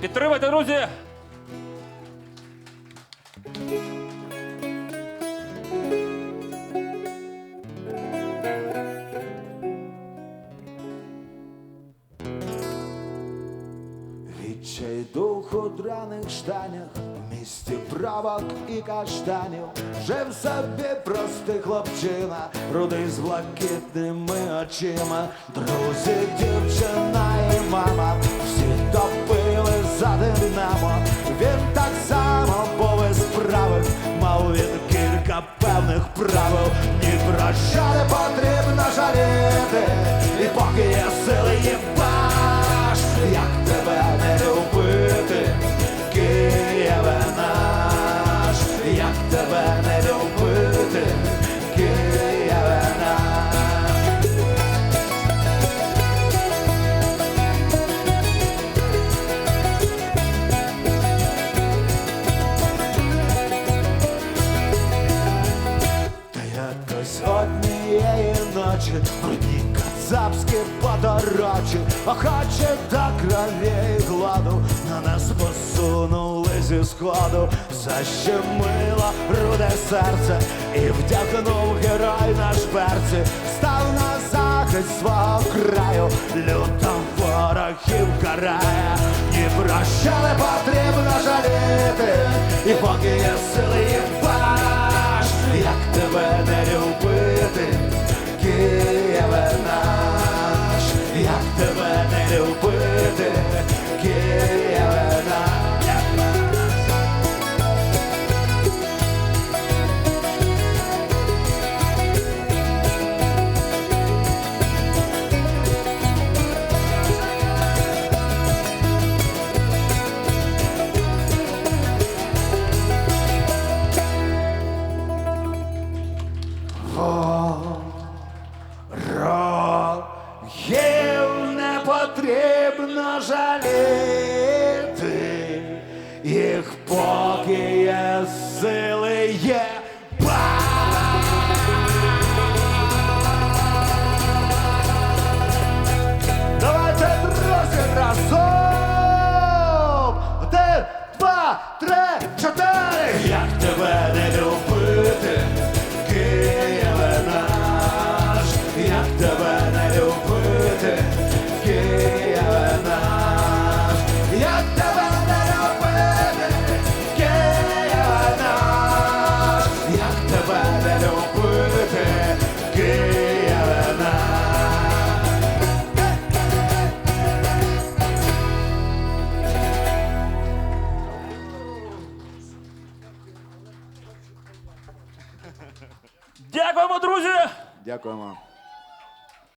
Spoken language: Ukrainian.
Підтримайте, друзі! Відчайдух у драних штанях, в місті правок і каштанів, жив собі простий хлопчина, рудий з блакитними очима, друзі, дівчина і мама, певних правил, ні про що не потрібно жаліти, однієї ночі брудні кацапські подорожі, охоче до крові гладу, на нас посунули зі сходу, защемило руде серце, і вдягнув герой наш берці, став на захист свого краю, люто ворогів карає, ні про що не потрібно жаліти, і поки є сили і Рогів не потрібно жаліти, їх поки є сили є. Дякуємо, друзі! Дякуємо.